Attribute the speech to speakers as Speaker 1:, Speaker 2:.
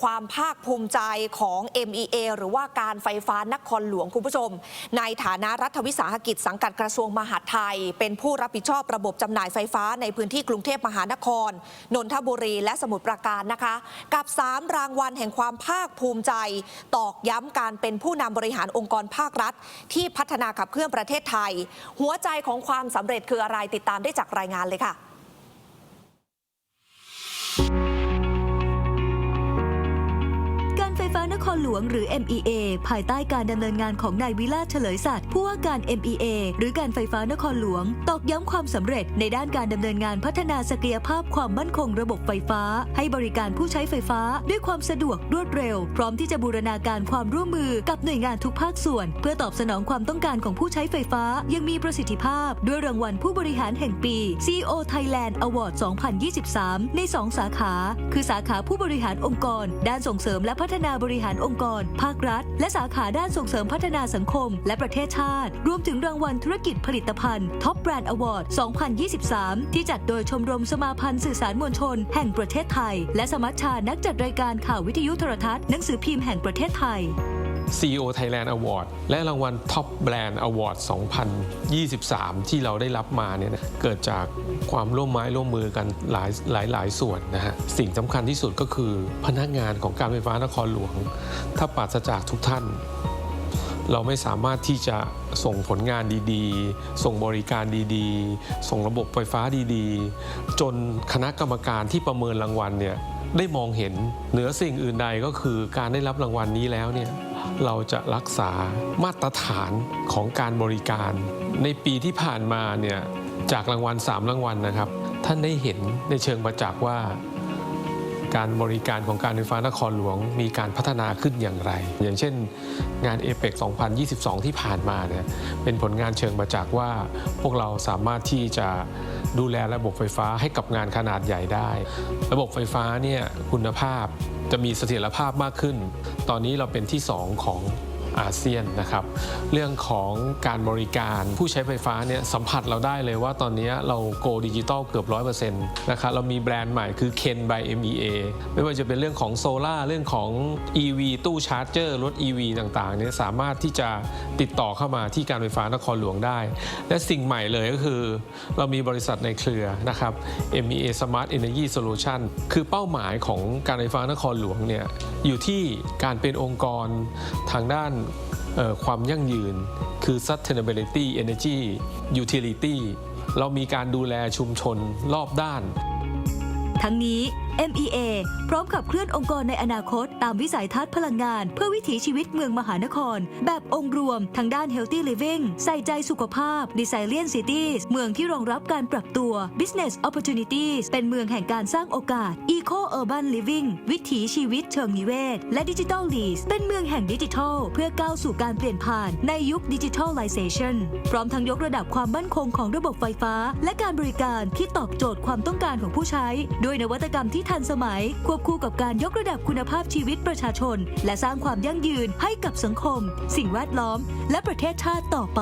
Speaker 1: ความภาคภูมิใจของ MEA หรือว่าการไฟฟ้านครหลวงคุณผู้ชม ในฐานะรัฐวิสาหกิจสังกัดกระทรวงมหาดไทย เป็นผู้รับผิดชอบระบบจำหน่ายไฟฟ้าในพื้นที่กรุงเทพมหานคร นนทบุรีและสมุทรปราการนะคะ กับ 3 รางวัลแห่งความภาคภูมิใจ ตอกย้ำการเป็นผู้นำบริหารองค์กรภาครัฐ ที่พัฒนาขับเคลื่อนประเทศไทย หัวใจของความสำเร็จคืออะไรติดตามได้จากรายงานเลยค่ะ
Speaker 2: ครหลวงหรือ MEA ภายใต้การดำเนินงานของนายวิลาเฉลยสัตย์ผู้ว่าการ MEA หรือการไฟฟ้านครหลวง ตอกย้ำความสำเร็จในด้านการดำเนินงานพัฒนาศักยภาพความมั่นคงระบบไฟฟ้า ให้บริการผู้ใช้ไฟฟ้า ด้วยความสะดวกรวดเร็ว พร้อมที่จะบูรณาการความร่วมมือกับหน่วยงานทุกภาคส่วน เพื่อตอบสนองความต้องการของผู้ใช้ไฟฟ้าอยังมีประสิทธิภาพ ด้วยรางวัลผู้บริหารแห่งปี CEO Thailand Award 2023 ใน 2 สาขา คือสาขาผู้บริหารองค์กร ด้านส่งเสริมและพัฒนาบริหารองค์กร ภาครัฐ และสาขาด้านส่งเสริมพัฒนาสังคม และประเทศชาติ รวมถึงรางวัลธุรกิจผลิตภัณฑ์ Top Brand Award 2023 ที่จัดโดยชมรมสมาพันธ์สื่อสารมวลชน แห่งประเทศไทย และสมัชชานักจัดรายการข่าววิทยุโทรทัศน์หนังสือพิมพ์แห่งประเทศไทย
Speaker 3: CEO Thailand Award และรางวัล Top Brand Award 2023 ที่เราได้รับมาเนี่ยนะเกิดจากความร่วมไม้ร่วมมือกันหลายหลายหลายส่วนนะฮะสิ่งสำคัญที่สุดก็คือพนักงานของการไฟฟ้านครหลวง ถ้าปราศจากทุกท่าน เราไม่สามารถที่จะส่งผลงานดีๆ ส่งบริการดีๆ ส่งระบบไฟฟ้าดีๆ จนคณะกรรมการที่ประเมินรางวัลเนี่ยได้มองเห็นเหนือสิ่งอื่นใดก็คือการได้รับรางวัลนี้แล้วเนี่ย เราจะรักษามาตรฐานของการบริการ ในปีที่ผ่านมาเนี่ยจากรางวัล 3 รางวัลนะครับ ท่านได้เห็นในเชิงประจักษ์ว่า การบริการของการไฟฟ้านครหลวงมีการพัฒนาขึ้นอย่างไร อย่างเช่น งานเอเปก2022 ที่ผ่านมาเนี่ยเป็นผลงานเชิงประจักษ์ว่า พวกเราสามารถที่จะดูแลระบบไฟฟ้าให้กับงานขนาดใหญ่ได้ ระบบไฟฟ้าเนี่ยคุณภาพจะมีเสถียรภาพมากขึ้น ตอนนี้เราเป็นที่ 2 ของ อาเซียนนะครับเรื่องของการบริการผู้ใช้ไฟฟ้าเนี่ยสัมผัสเราได้เลยว่าตอนนี้เราโกดิจิตอลเกือบ 100%นะครับเรามีแบรนด์ใหม่คือ Ken by MEA ไม่ว่าจะเป็นเรื่องของโซลา่าเรื่องของ EV ตู้ชาร์จเจอร์รถ EV ต่างๆเนี่ยสามารถที่จะติดต่อเข้ามาที่การไฟฟ้านครหลวงได้ และสิ่งใหม่เลยก็คือ เรามีบริษัทในเครือนะครับ MEA Smart Energy Solution คือเป้าหมายของการไฟฟ้านครหลวงเนี่ย อยู่ที่การเป็นองค์กรทางด้านความยั่งยืน คือ sustainability energy utility เรามีการดูแลชุมชนรอบด้าน
Speaker 2: ทั้งนี้ MEA พร้อมขับเคลื่อนองค์กรในอนาคต ตามวิสัยทัศน์พลังงาน เพื่อวิถีชีวิตเมืองมหานคร แบบองค์รวมทางด้าน Healthy Living ใส่ใจสุขภาพ Resilient Cities เมืองที่รองรับการปรับตัว Business Opportunities เป็นเมืองแห่งการสร้างโอกาส Eco Urban Living วิถีชีวิตเชิงนิเวศ และ Digital Lease เป็นเมืองแห่งดิจิทัล เพื่อก้าวสู่การเปลี่ยนผ่านในยุค Digitalization พร้อมทั้งยกระดับความมั่นคงของระบบไฟฟ้า และการบริการที่ตอบโจทย์ความต้องการของผู้ใช้ ด้วยนวัตกรรมที่ที่ทันสมัย ควบคู่กับการยกระดับคุณภาพชีวิตประชาชน และสร้างความยั่งยืนให้กับสังคม สิ่งแวดล้อม และประเทศชาติต่อไป